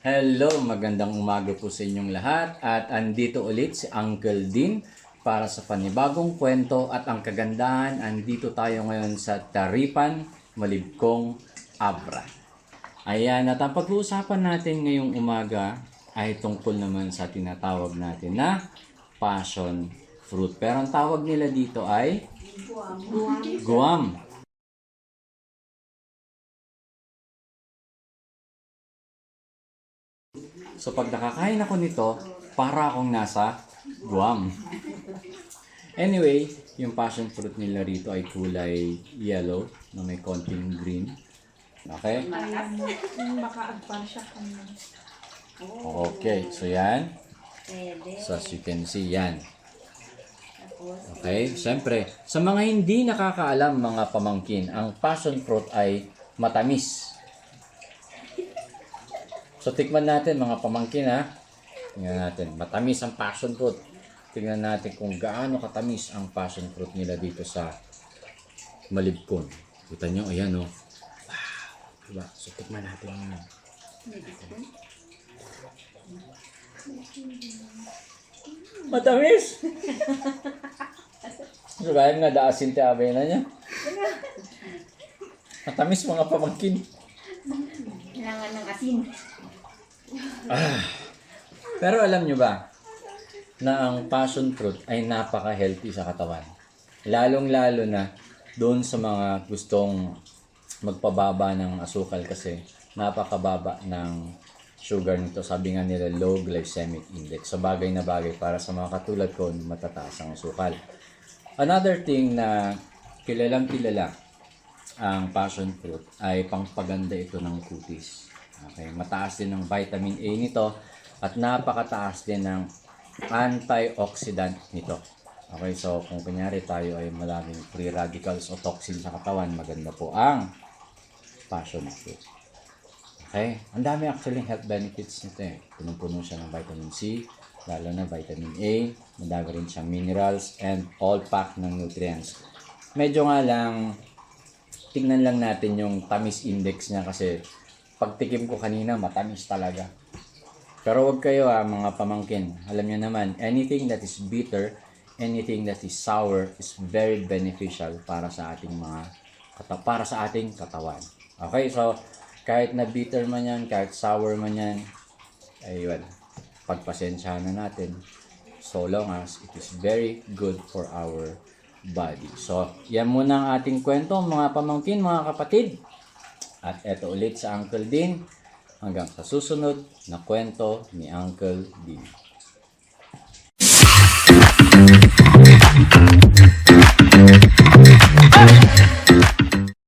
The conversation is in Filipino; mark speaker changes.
Speaker 1: Hello, magandang umaga po sa inyong lahat at andito ulit si Uncle Dean para sa panibagong kwento at ang kagandahan, andito tayo ngayon sa Taripan, Malibkong, Abra. Ayan, at ang pag-uusapan natin ngayong umaga ay tungkol naman sa tinatawag natin na passion fruit. Pero ang tawag nila dito ay guam. So pag nakakain ako nito, para akong nasa Guam. Anyway, yung passion fruit nila rito ay kulay yellow na may konting green. Okay?
Speaker 2: Makaagpan siya kung
Speaker 1: Okay, so yan. So as you can see, yan. Okay, siyempre, sa mga hindi nakakaalam mga pamangkin, ang passion fruit ay matamis. So tikman natin mga pamangkin ha. Tingnan natin, matamis ang passion fruit. Tingnan natin kung gaano katamis ang passion fruit nila dito sa Malibkon. Kita nyo, ayan o. Oh. Wow, diba? So tikman natin. Matamis! so gaya nga daasin ti abay na niya. Matamis mga pamangkin.
Speaker 2: kailangan ng asin.
Speaker 1: Pero alam nyo ba na ang passion fruit ay napaka-healthy sa katawan. Lalong-lalo na doon sa mga gustong magpababa ng asukal kasi napakababa ng sugar nito. Sabi nga nila low glycemic index. So bagay na bagay para sa mga katulad ko na matataas ang asukal. Another thing na kilalang kilala ang passion fruit ay pangpaganda ito ng kutis. Okay, mataas din ng vitamin A nito at napakataas din ng antioxidant nito. Okay, so kung kunyari tayo ay maraming free radicals o toxin sa katawan, maganda po ang passion fruit. Okay, ang dami actually health benefits nito eh. Punong-puno siya ng vitamin C, lalo na vitamin A, madami rin siyang minerals and all packed ng nutrients. Medyo nga lang tingnan lang natin yung tamis index niya kasi pagtikim ko kanina matamis talaga. Pero wag kayo ah, mga pamangkin. Alam niyo naman, anything that is bitter, anything that is sour is very beneficial para sa ating mga para sa ating katawan. Okay, so kahit na bitter man yan, kahit sour man yan, ayun, pagpasensyahan na natin. So long as it is very good for our body. So, yan muna ang ating kwento mga pamangkin, mga kapatid. At eto ulit sa Uncle Dean hanggang sa susunod na kwento ni Uncle Dean.